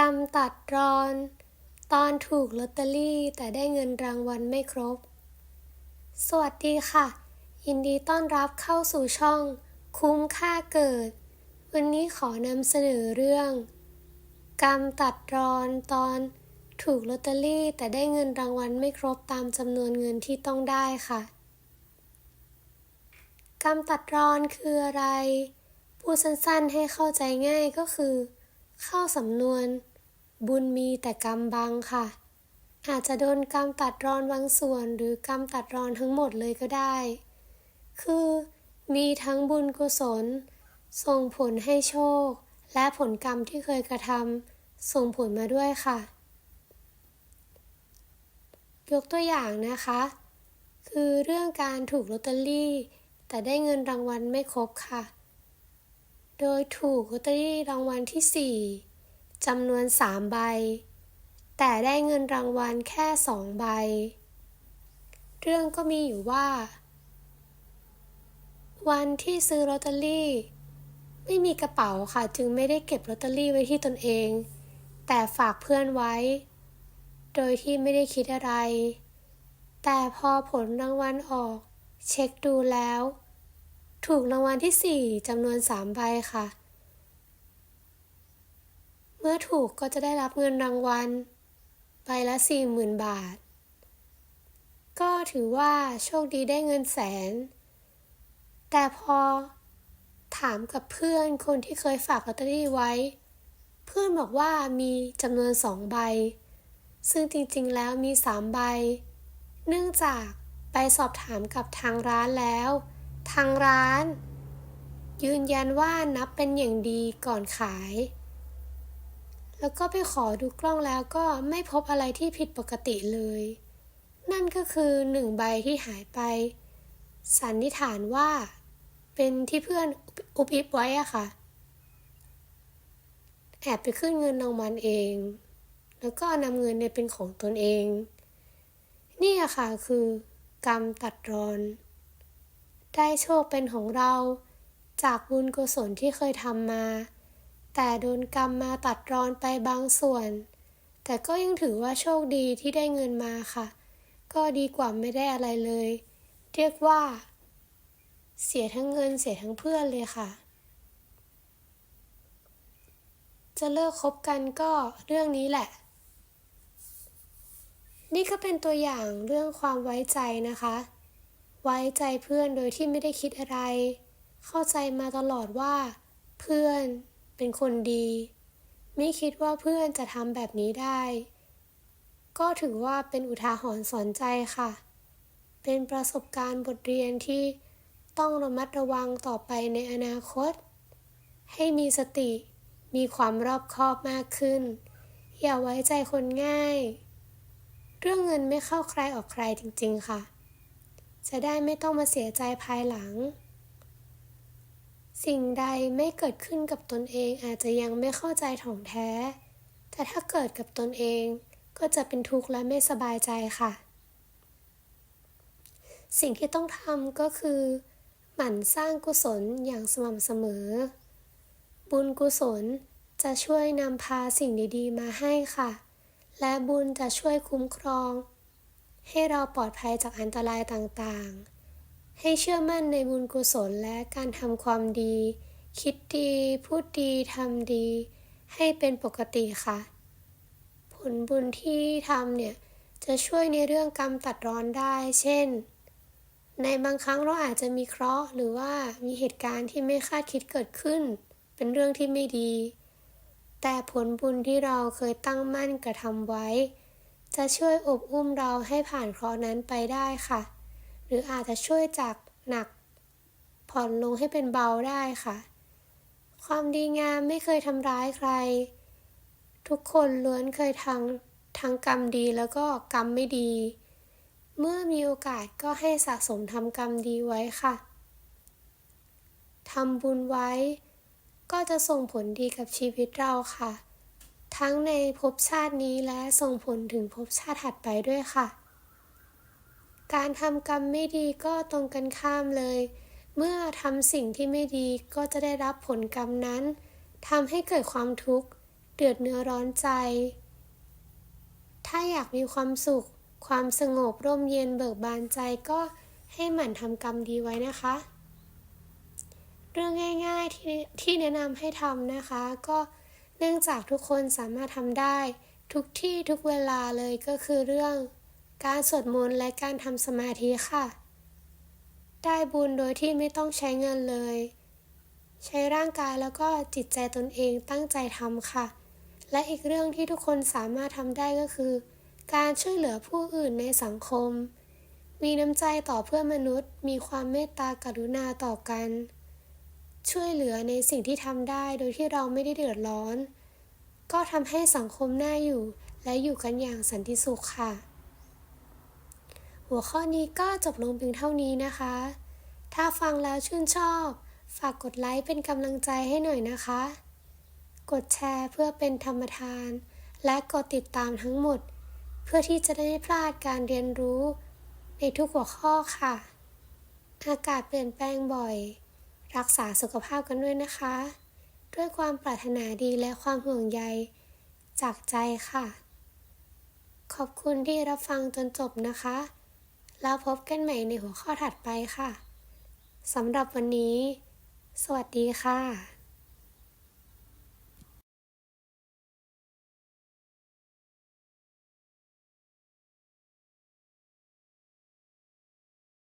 กรรมตัดรอน ตอนถูกลอตเตอรี่แต่ได้เงินรางวัลไม่ครบ สวัสดีค่ะ ยินดีต้อนรับเข้าสู่ช่อง คุ้มค่าเกิด วันนี้ขอนำเสนอเรื่อง กรรมตัดรอนตอนถูกลอตเตอรี่แต่ได้เงินรางวัลไม่ครบตามจำนวนเงินที่ต้องได้ค่ะ กรรมตัดรอนคืออะไร พูดสั้นๆให้เข้าใจง่ายก็คือ เข้าสำนวน บุญมีแต่กรรมบังค่ะ อาจจะโดนกรรมตัดรอนบางส่วน หรือกรรมตัดรอนทั้งหมดเลยก็ได้ คือมีทั้งบุญกุศล ส่งผลให้โชค และผลกรรมที่เคยกระทำส่งผลมาด้วยค่ะ ยกตัวอย่างนะคะ คือเรื่องการถูกลอตเตอรี่ แต่ได้เงินรางวัลไม่ครบค่ะ โดยถูกลอตเตอรี่รางวัลที่ 4จำนวน 3 ใบ แต่ได้เงินรางวัลแค่ 2 ใบ เรื่องก็มีอยู่ว่า วันที่ซื้อลอตเตอรี่ ไม่มีกระเป๋าค่ะ จึงไม่ได้เก็บลอตเตอรี่ไว้ที่ตนเอง แต่ฝากเพื่อนไว้ โดยที่ไม่ได้คิดอะไร แต่พอผลรางวัลออก เช็คดูแล้ว ถูกรางวัลที่ 4จำนวน3ใบค่ะ เมื่อถูกก็จะได้รับเงินรางวัลใบละ 40,000 บาท ก็ถือว่าโชคดีได้เงินแสน แต่พอถามกับเพื่อนคนที่เคยฝากลอตเตอรี่ไว้ เพื่อนบอกว่ามีจำนวนสองใบ ซึ่งจริงๆแล้วมีสามใบ เนื่องจากไปสอบถามกับทางร้านแล้ว ทางร้าน ยืนยันว่านับเป็นอย่างดีก่อนขาย แล้วก็ไปขอดูกล้องแล้วก็ไม่พบอะไรที่ผิดปกติเลย นั่นก็คือหนึ่งใบที่หายไป สันนิษฐานว่า เป็นที่เพื่อนอุบอิบไว้อะค่ะ แอบไปขึ้นเงินรางวัลเอง แล้วก็นำเงินในเป็นของตนเอง นี่อะค่ะคือกรรมตัดรอน ได้โชคเป็นของเรา จากบุญกุศลที่เคยทำมา แต่โดนกรรมมาตัดรอนไปบางส่วน แต่ก็ยังถือว่าโชคดีที่ได้เงินมาค่ะ ก็ดีกว่าไม่ได้อะไรเลย เรียกว่า เสียทั้งเงินเสียทั้งเพื่อนเลยค่ะ จะเลิกคบกันก็เรื่องนี้แหละนี่ก็เป็นตัวอย่างเรื่องความไว้ใจนะคะ ไว้ใจเพื่อนโดยที่ไม่ได้คิดอะไร เข้าใจมาตลอดว่า เพื่อนเป็นคนดี ไม่คิดว่าเพื่อนจะทำแบบนี้ได้ ก็ถือว่าเป็นอุทาหรณ์สอนใจค่ะ เป็นประสบการณ์บทเรียนที่ต้องระมัดระวังต่อไปในอนาคต ให้มีสติ มีความรอบคอบมากขึ้น อย่าไว้ใจคนง่าย เรื่องเงินไม่เข้าใครออกใครจริง ๆ ค่ะ จะได้ไม่ต้องมาเสียใจภายหลัง สิ่งใดไม่เกิดขึ้นกับตนเองอาจจะยังไม่เข้าใจถ่องแท้ แต่ถ้าเกิดกับตนเองก็จะเป็นทุกข์และไม่สบายใจค่ะ สิ่งที่ต้องทำก็คือ หมั่นสร้างกุศลอย่างสม่ำเสมอ บุญกุศลจะช่วยนำพาสิ่งดีๆ มาให้ค่ะ และบุญจะช่วยคุ้มครอง ให้เราปลอดภัยจากอันตรายต่างๆ ให้เชื่อมั่นในบุญกุศลและการทำความดี คิดดี พูดดี ทำดี ให้เป็นปกติค่ะ ผลบุญที่ทำเนี่ย จะช่วยในเรื่องกรรมตัดร้อนได้ เช่น ในบางครั้งเราอาจจะมีเคราะห์หรือว่ามีเหตุการณ์ที่ไม่คาดคิดเกิดขึ้น เป็นเรื่องที่ไม่ดี แต่ผลบุญที่เราเคยตั้งมั่นกระทำไว้ จะช่วยอบอุ้มเราให้ผ่านเคราะห์นั้นไปได้ค่ะ หรืออาจจะช่วยจากหนัก ผ่อนลงให้เป็นเบาได้ค่ะ ความดีงามไม่เคยทำร้ายใคร ทุกคนล้วนเคยทางทั้งกรรมดีแล้วก็กรรมไม่ดี เมื่อมีโอกาสก็ให้สะสมทำกรรมดีไว้ค่ะทำบุญไว้ ก็จะส่งผลดีกับชีวิตเราค่ะ ทั้งในภพชาตินี้และส่งผลถึงภพชาติถัดไปด้วยค่ะ การทำกรรมไม่ดีก็ตรงกันข้ามเลย เมื่อทำสิ่งที่ไม่ดีก็จะได้รับผลกรรมนั้นทำให้เกิดความทุกข์ เดือดเนื้อร้อนใจ ถ้าอยากมีความสุข ความสงบร่มเย็นเบิกบานใจก็ให้หมั่นทำกรรมดีไว้นะคะ เรื่องง่าย ๆที่ที่แนะนำให้ทำนะคะก็ เนื่องจากทุกคนสามารถทำได้ ทุกที่ทุกเวลาเลยก็คือเรื่อง การสวดมนต์และการทำสมาธิค่ะ ได้บุญโดยที่ไม่ต้องใช้เงินเลย ใช้ร่างกายแล้วก็จิตใจตนเองตั้งใจทำค่ะ และอีกเรื่องที่ทุกคนสามารถทำได้ก็คือ การช่วยเหลือผู้อื่นในสังคม มีน้ำใจต่อเพื่อนมนุษย์ มีความเมตตากรุณาต่อกัน ช่วยเหลือในสิ่งที่ทำได้โดยที่เราไม่ได้เดือดร้อน ก็ทำให้สังคมน่าอยู่ และอยู่กันอย่างสันติสุขค่ะ หัวข้อนี้ก็จบลงเพียงเท่านี้นะคะ ถ้าฟังแล้วชื่นชอบ ฝากกดไลค์เป็นกำลังใจให้หน่อยนะคะ กดแชร์เพื่อเป็นธรรมทาน และกดติดตามทั้งหมด เพื่อที่จะได้ไม่พลาดการเรียนรู้ ในทุกหัวข้อค่ะ อากาศเปลี่ยนแปลงบ่อย รักษาสุขภาพกันด้วยนะคะ ด้วยความปรารถนาดีและความห่วงใย จากใจค่ะ ขอบคุณที่รับฟังจนจบนะคะ แล้วพบกันใหม่ในหัวข้อถัดไปค่ะสำหรับวันนี้ สวัสดีค่ะ